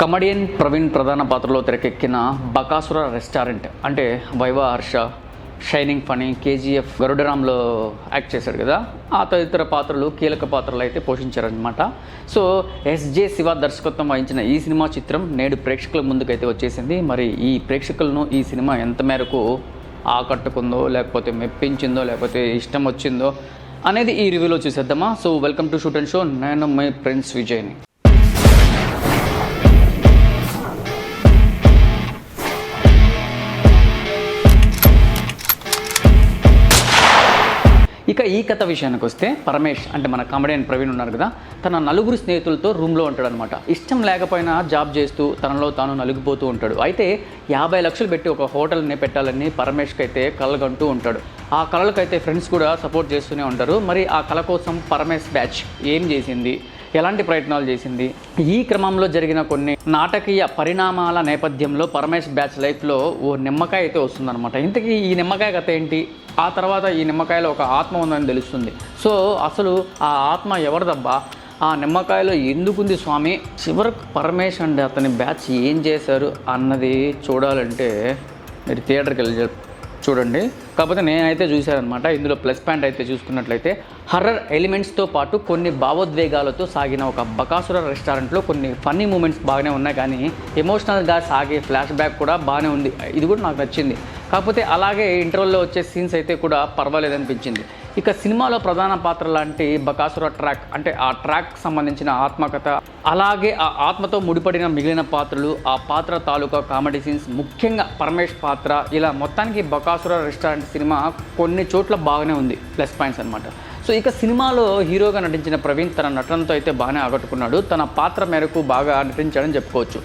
కమడియన్ ప్రవీణ్ ప్రధాన పాత్రలో తెరకెక్కిన బకాసుర రెస్టారెంట్ అంటే వైవ హర్ష షైనింగ్ ఫనీ కేజీఎఫ్ గరుడరామ్లో యాక్ట్ చేశాడు కదా. ఆ తదితర పాత్రలు కీలక పాత్రలు అయితే పోషించారనమాట సో ఎస్జే శివ దర్శకత్వం వహించిన ఈ సినిమా చిత్రం నేడు ప్రేక్షకుల ముందుకైతే వచ్చేసింది. మరి ఈ ప్రేక్షకులను ఈ సినిమా ఎంత మేరకు ఆకట్టుకుందో లేకపోతే మెప్పించిందో లేకపోతే ఇష్టం వచ్చిందో అనేది ఈ రివ్యూలో చూసేద్దామా. So welcome to shoot and show. నేను మై ఫ్రెండ్స్ విజయ్ని. ఇక ఈ కథ విషయానికి వస్తే పరమేష్ అంటే మన కామెడియన్ ప్రవీణ్ ఉన్నారు కదా తన నలుగురు స్నేహితులతో రూమ్లో ఉంటాడు అనమాట ఇష్టం లేకపోయినా జాబ్ చేస్తూ తనలో తాను నలిగిపోతూ ఉంటాడు. అయితే యాభై లక్షలు పెట్టి ఒక హోటల్ని పెట్టాలని పరమేష్కి అయితే కలగంటూ ఉంటాడు. ఆ కళలకైతే ఫ్రెండ్స్ కూడా సపోర్ట్ చేస్తూనే ఉంటారు. మరి ఆ కళ కోసం పరమేష్ బ్యాచ్ ఏం చేసింది? ఎలాంటి ప్రయత్నాలు చేసింది? ఈ క్రమంలో జరిగిన కొన్ని నాటకీయ పరిణామాల నేపథ్యంలో పరమేష్ బ్యాచ్ లైఫ్లో ఓ నిమ్మకాయ అయితే వస్తుందన్నమాట. ఇంతకీ ఈ నిమ్మకాయ కథ ఏంటి? ఆ తర్వాత ఈ నిమ్మకాయలో ఒక ఆత్మ ఉందని తెలుస్తుంది. సో అసలు ఆ ఆత్మ ఎవరిదబ్బా? ఆ నిమ్మకాయలో ఎందుకుంది స్వామి? చివరకు పరమేష్ అండి అతని బ్యాచ్ ఏం చేశారు అన్నది చూడాలంటే మీరు థియేటర్కి వెళ్ళి చెప్- చూడండి. కాకపోతే నేనైతే చూశానమాట ఇందులో ప్లస్ పాయింట్ అయితే చూసుకున్నట్లయితే హర్రర్ ఎలిమెంట్స్తో పాటు కొన్ని భావోద్వేగాలతో సాగిన ఒక బకాసుర రెస్టారెంట్లో కొన్ని ఫన్నీ మూమెంట్స్ బాగానే ఉన్నాయి. కానీ ఎమోషనల్గా సాగే ఫ్లాష్ బ్యాక్ కూడా బాగానే ఉంది. ఇది కూడా నాకు నచ్చింది. కాకపోతే అలాగే ఇంటర్వెల్లో వచ్చే సీన్స్ అయితే కూడా పర్వాలేదనిపించింది. ఇక సినిమాలో ప్రధాన పాత్ర లాంటి బకాసుర ట్రాక్ అంటే ఆ ట్రాక్ సంబంధించిన ఆత్మకథ అలాగే ఆ ఆత్మతో ముడిపడిన మిగిలిన పాత్రలు ఆ పాత్ర తాలూకా కామెడీ సీన్స్ ముఖ్యంగా పరమేష్ పాత్ర. ఇలా మొత్తానికి బకాసుర రెస్టారెంట్ సినిమా కొన్ని చోట్ల బాగానే ఉంది ప్లస్ పాయింట్స్ అనమాట సో ఇక సినిమాలో హీరోగా నటించిన ప్రవీణ్ తన నటనతో అయితే బాగానే ఆకట్టుకున్నాడు తన పాత్ర మేరకు బాగా నటించాడని చెప్పుకోవచ్చు.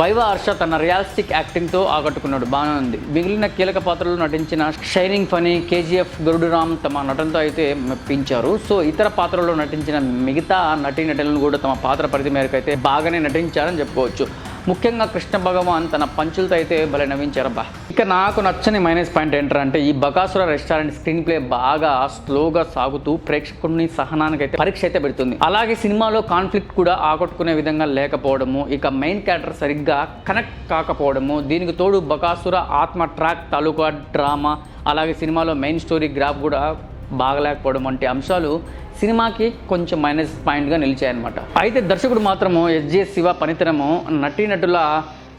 వైవా హర్ష తన రియాలిస్టిక్ యాక్టింగ్తో ఆకట్టుకున్నాడు. బాగానే ఉంది. మిగిలిన కీలక పాత్రలు నటించిన షైనింగ్ ఫనీ కేజీఎఫ్ గరుడురామ్ తమ నటనతో అయితే మెప్పించారు. సో ఇతర పాత్రల్లో నటించిన మిగతా నటీనటులను కూడా తమ పాత్ర పరిధి మేరకు అయితే బాగానే నటించారని చెప్పుకోవచ్చు. ముఖ్యంగా కృష్ణ భగవాన్ తన పంచులతో అయితే భలే నవ్వించారబ్బా. ఇక నాకు నచ్చని మైనస్ పాయింట్ ఏంటంటే ఈ బకాసుర రెస్టారెంట్ స్క్రీన్ ప్లే బాగా స్లోగా సాగుతూ ప్రేక్షకుడిని సహనానికి అయితే పరీక్ష అయితే పెడుతుంది. అలాగే సినిమాలో కాన్ఫ్లిక్ట్ కూడా ఆకట్టుకునే విధంగా లేకపోవడము ఇక మెయిన్ క్యారెక్టర్ సరిగ్గా కనెక్ట్ కాకపోవడము దీనికి తోడు బకాసుర ఆత్మ ట్రాక్ తాలూకా డ్రామా అలాగే సినిమాలో మెయిన్ స్టోరీ గ్రాఫ్ కూడా బాగలేకపోవడం వంటి అంశాలు సినిమాకి కొంచెం మైనస్ పాయింట్గా నిలిచాయన్నమాట. అయితే దర్శకుడు మాత్రము ఎస్జే శివ పనితనము నటీనటుల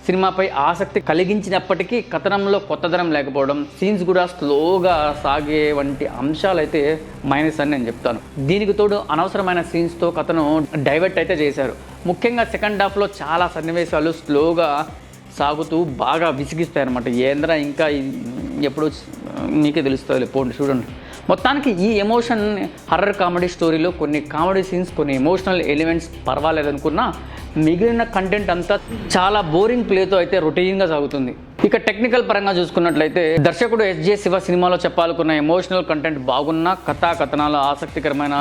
సినిమాపై ఆసక్తి కలిగించినప్పటికీ కథనంలో కొత్తదనం లేకపోవడం సీన్స్ కూడా స్లోగా సాగే వంటి అంశాలు అయితే మైనస్ అని నేను చెప్తాను. దీనికి తోడు అనవసరమైన సీన్స్తో కథను డైవర్ట్ అయితే చేశారు. ముఖ్యంగా సెకండ్ హాఫ్లో చాలా సన్నివేశాలు స్లోగా సాగుతూ బాగా విసిగిస్తాయి అనమాట ఏంద్రా ఇంకా ఎప్పుడు మీకే తెలుస్తుంది పోండి చూడండి. మొత్తానికి ఈ ఎమోషన్ హర్రర్ కామెడీ స్టోరీలో కొన్ని కామెడీ సీన్స్ కొన్ని ఎమోషనల్ ఎలిమెంట్స్ పర్వాలేదనుకున్నా మిగిలిన కంటెంట్ అంతా చాలా బోరింగ్ ప్లేతో అయితే రొటీన్గా సాగుతుంది. ఇక టెక్నికల్ పరంగా చూసుకున్నట్లయితే దర్శకుడు ఎస్జే శివ సినిమాలో చెప్పాలనుకున్న ఎమోషనల్ కంటెంట్ బాగున్నా కథా కథనాలు ఆసక్తికరమైన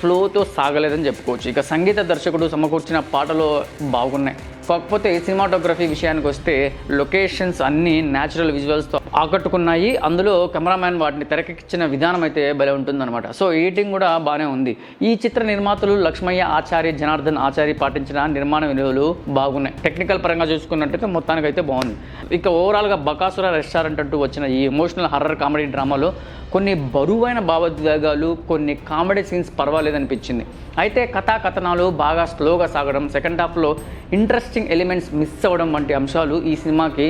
ఫ్లోతో సాగలేదని చెప్పుకోవచ్చు. ఇక సంగీత దర్శకుడు సమకూర్చిన పాటలు బాగున్నాయి. కాకపోతే సినిమాటోగ్రఫీ విషయానికి వస్తే లొకేషన్స్ అన్నీ న్యాచురల్ విజువల్స్తో ఆకట్టుకున్నాయి. అందులో కెమెరామ్యాన్ వాటిని తెరకెక్కించిన విధానం అయితే భలే ఉంటుందన్నమాట. సో ఎడిటింగ్ కూడా బాగానే ఉంది. ఈ చిత్ర నిర్మాతలు లక్ష్మయ్య ఆచార్య జనార్దన్ ఆచార్య పాటించిన నిర్మాణ విలువలు బాగున్నాయి. టెక్నికల్ పరంగా చూసుకున్నట్టయితే మొత్తానికి అయితే బాగుంది. ఇక ఓవరాల్గా బకాసుర రెస్టారెంట్ అంటూ వచ్చిన ఈ ఎమోషనల్ హర్రర్ కామెడీ డ్రామాలో కొన్ని బరువైన భావోద్వేగాలు కొన్ని కామెడీ సీన్స్ పర్వాలేదనిపించింది. అయితే కథా కథనాలు బాగా స్లోగా సాగడం సెకండ్ హాఫ్లో ఇంట్రెస్టింగ్ ఎలిమెంట్స్ మిస్ అవ్వడం వంటి అంశాలు ఈ సినిమాకి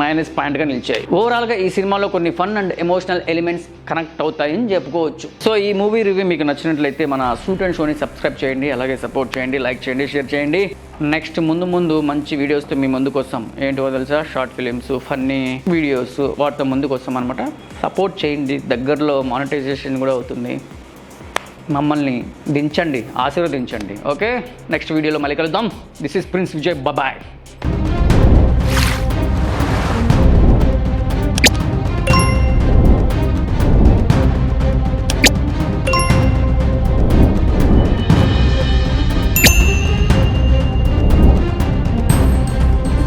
మైనస్ పాయింట్గా నిలిచాయి. ఓవరాల్గా ఈ సినిమాలో కొన్ని fun and emotional elements connect అవుతాయని చెప్పుకోవచ్చు. సో ఈ మూవీ రివ్యూ మీకు నచ్చినట్లయితే మన సూట్ అండ్ షోని సబ్స్క్రైబ్ చేయండి అలాగే సపోర్ట్ చేయండి లైక్ చేయండి షేర్ చేయండి. నెక్స్ట్ ముందు ముందు మంచి వీడియోస్తో మీ ముందుకు వస్తాం ఏంటో తెలుసా? షార్ట్ ఫిలిమ్స్ ఫన్నీ వీడియోస్ వాటితో ముందుకు వస్తాం అనమాట సపోర్ట్ చేయండి దగ్గరలో మానిటైజేషన్ కూడా అవుతుంది. మమ్మల్ని దించండి ఆశీర్వదించండి. ఓకే నెక్స్ట్ వీడియోలో మళ్ళీ కలుద్దాం. This is Prince Vijay bye